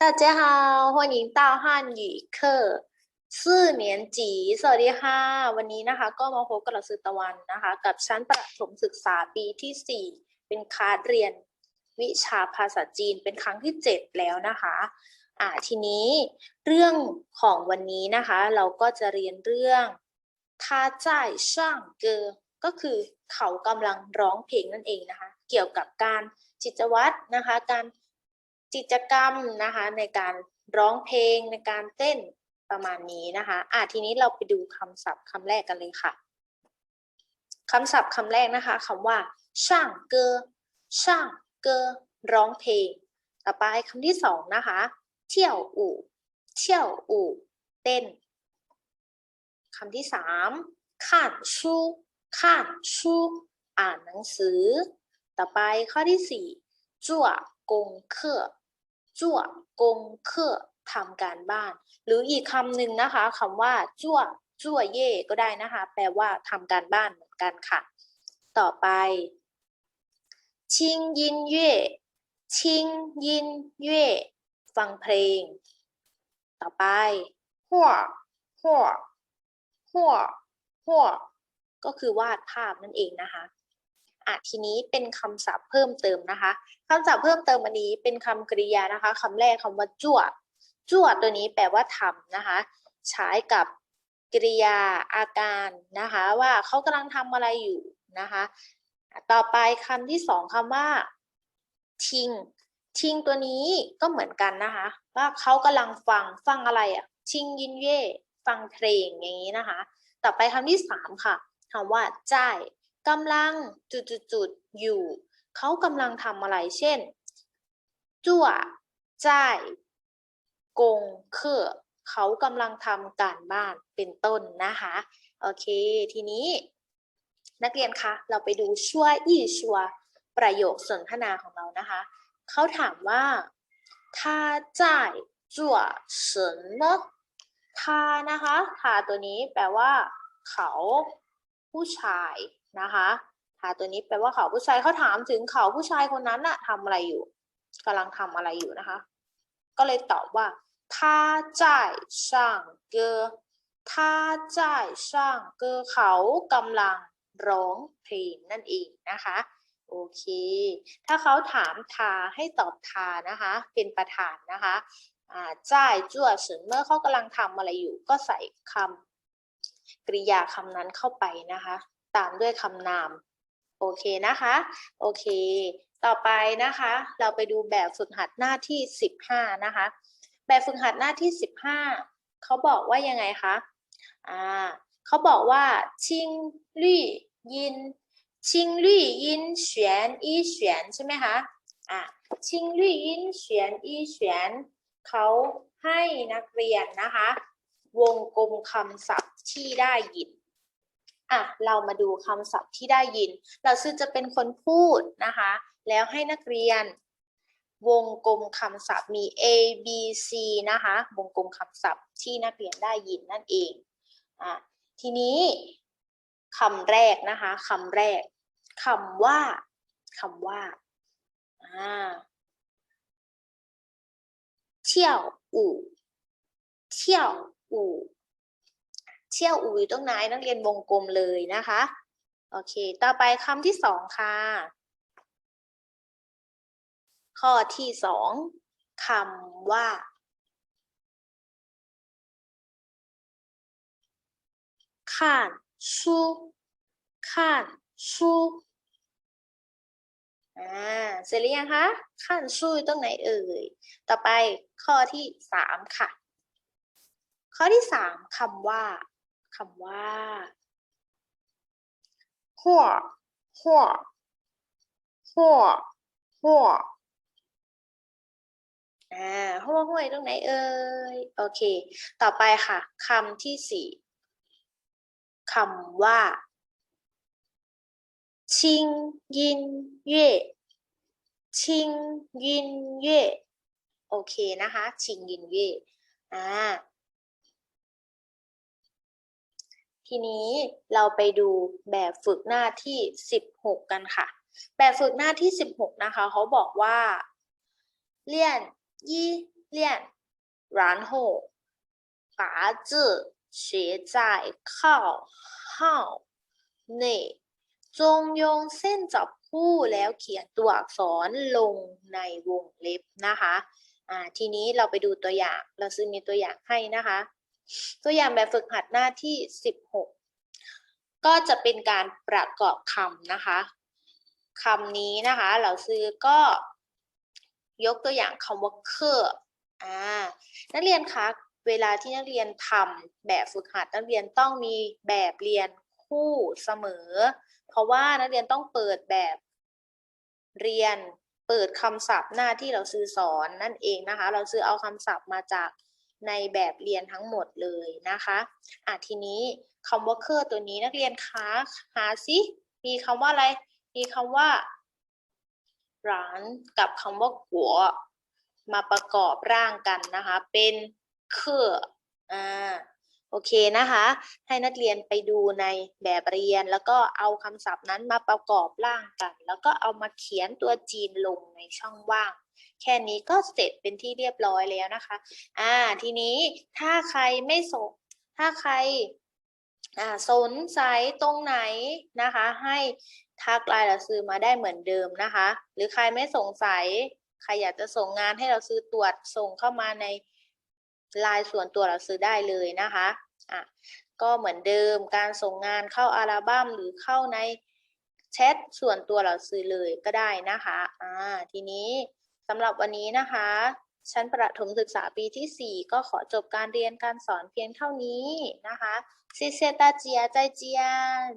大家好，欢迎到汉语课四年级สวัสดีค่ะ วันนี้นะคะ ก็มาพบกับเราสือตะวันนะคะ กับชั้นประถมศึกษาปีที่สี่เป็นคลาสเรียนวิชาภาษาจีนเป็นครั้งที่เจ็ดแล้วนะคะ อ่าทีนี้เรื่องของวันนี้นะคะ เราก็จะเรียนเรื่อง他在上歌ก็คือเขากำลังร้องเพลงนั่นเองนะคะ เกี่ยวกับการจิตวัตรนะคะ การ กิจกรรมนะคะในการร้องเพลงในการเต้นประมาณนี้นะคะอะทีนี้เราไปดูคำศัพท์คำแรกกันเลยค่ะคำศัพท์คำแรกนะคะคำว่าช่างเกอช่างเกอร้องเพลง ต่อไปคำที่สองนะคะ เที่ยวอู่ เที่ยวอู่ เต้นคำที่สามข่านชู่ข่านชู่อ่านหนังสือ ต่อไปข้อที่สี่จั่วกงเคอ จั่วกงเคอทำการบ้าน หรืออีกคำหนึ่งนะคะคำว่าจั่วจั่วเย่ก็ได้นะคะ แปลว่าทำการบ้านเหมือนกันค่ะ ต่อไปชิงยินเย่ชิงยินเย่ฟังเพลง ต่อไปหัวหัวหัวหัวก็คือวาดภาพนั่นเองนะคะ อะทีนี้เป็นคำศัพท์เพิ่มเติมนะคะคำศัพท์เพิ่มเติมอันนี้เป็นคำกริยานะคะคำแรกคำว่าจั่วจั่วตัวนี้แปลว่าทำนะคะ ใช้กับกริยาอาการนะคะ ว่าเขากำลังทำอะไรอยู่นะคะ ต่อไปคำที่สองคำว่าทิงทิงตัวนี้ก็เหมือนกันนะคะ ว่าเขากำลังฟังฟังอะไรอะชิงยินเย่ฟังเพลงอย่างนี้นะคะ ต่อไปคำที่สามค่ะคำว่าจ่าย กำลังจุดๆๆอยู่ เขากำลังทำอะไร เช่น จั่วจ่ายกงเคอเขากำลังทำการบ้านเป็นต้นนะคะ โอเค ทีนี้ นักเรียนคะ เราไปดูชั่วอี้ชัวประโยคสนทนาของเรานะคะ เขาถามว่า他在做什么ทานะคะทาตัวนี้แปลว่า เขา ผู้ชายนะคะค่ะตัวนี้แปลว่าเขาผู้ชายเขาถามถึงเขาผู้ชายคนนั้นน่ะทำอะไรอยู่กำลังทำอะไรอยู่นะคะ ก็เลยตอบว่าท่าใจช่างเกอท่าใจช่างเกอเขากำลังร้องเพลงนั่นเองนะคะโอเค ถ้าเขาถามทาให้ตอบทานะคะ เป็นประธานนะคะจ่ายจั่วเฉินเมื่อเขากำลังทำอะไรอยู่ ก็ใส่คำ กริยาคำนั้นเข้าไปนะคะ ตามด้วยคำนาม โอเคนะคะ โอเค ต่อไปนะคะ เราไปดูแบบฝึกหัดหน้าที่สิบห้านะคะ แบบฝึกหัดหน้าที่สิบห้าเขาบอกว่ายังไงคะอ่าเขาบอกว่าชิงลี่ยินชิงลี่ยินเฉียนอีเฉียนใช่ไหมคะอ่าชิงลี่ยินเฉียนอีเฉียนเขาให้นักเรียนนะคะ วงกลมคำศัพท์ที่ได้ยินอะเรามาดูคำศัพท์ที่ได้ยิน เราซึ่งจะเป็นคนพูดนะคะ แล้วให้นักเรียน วงกลมคำศัพท์มี A B C นะคะ วงกลมคำศัพท์ที่นักเรียนได้ยินนั่นเองอะทีนี้คำแรกนะคะคำแรกคำว่าคำว่าอ่าเที่ยวอู่เที่ยว อู่เที่ยวอู่อยู่ตรงไหนนักเรียนวงกลมเลยนะคะ โอเค ต่อไปคำที่สองค่ะ ข้อที่สองคำว่า ข่านชูข่านชูอ่าเสร็จหรือยังคะขั้นชูอยู่ตรงไหนเอ่ย ต่อไปข้อที่สามค่ะ ข้อที่สามคำว่าคำว่าหัวหัวหัวหัวอ่าหัวหัวยตรงไหนเอ่ยโอเค ต่อไปค่ะคำที่สี่คำว่าชิงยินเย่ชิงยินเย่โอเคนะคะชิงยินเย่อ่า ทีนี้เราไปดูแบบฝึกหน้าที่ 16 กันค่ะ แบบฝึกหน้าที่ 16 นะคะ เขาบอกว่า เลี่ยนยี่ 练然后把字写在靠号内จงโยงเส้นจับคู่แล้วเขียนตัวอักษรลงในวงเล็บนะคะ อ่า ทีนี้เราไปดูตัวอย่าง เราซื้อมีตัวอย่างให้นะคะ ตัวอย่างแบบฝึกหัดหน้าที่ 16 ก็จะเป็นการประกอบคำนะคะคำนี้นะคะ เราซื้อก็ยกตัวอย่างคำว่าเคออ่านักเรียนคะเวลาที่นักเรียนทำแบบฝึกหัดนักเรียนต้องมีแบบเรียนคู่เสมอ เพราะว่านักเรียนต้องเปิดแบบเรียนเปิดคำศัพท์หน้าที่เราซื้อสอนนั่นเองนะคะ เราซื้อเอาคำศัพท์มาจาก ในแบบเรียนทั้งหมดเลยนะคะอะทีนี้คำว่าเครือตัวนี้นักเรียนคะหาสิมีคำว่าอะไร มีคำว่าร้านกับคำว่ากัวมาประกอบร่างกันนะคะ เป็นเครืออ่า โอเคนะคะ ให้นักเรียนไปดูในแบบเรียน แล้วก็เอาคำศัพท์นั้นมาประกอบร่างกัน แล้วก็เอามาเขียนตัวจีนลงในช่องว่าง แค่นี้ก็เสร็จเป็นที่เรียบร้อยแล้วนะคะ อ่า ทีนี้ถ้าใครไม่สนถ้าใครอ่าสนใจตรงไหนนะคะ ให้ทักไลน์เราซื้อมาได้เหมือนเดิมนะคะ หรือใครไม่สงสัย ใครอยากจะส่งงานให้เราซื้อตรวจส่งเข้ามาใน ลายส่วนตัวเราซื้อได้เลยนะคะอะก็เหมือนเดิมการส่งงานเข้าอัลบั้มหรือเข้าในแชทส่วนตัวเราซื้อเลยก็ได้นะคะอ่าทีนี้สำหรับวันนี้นะคะ ชั้นประถมศึกษาปีที่ 4 ก็ขอจบการเรียนการสอนเพียงเท่านี้นะคะซิเซตาเจียใจเจียน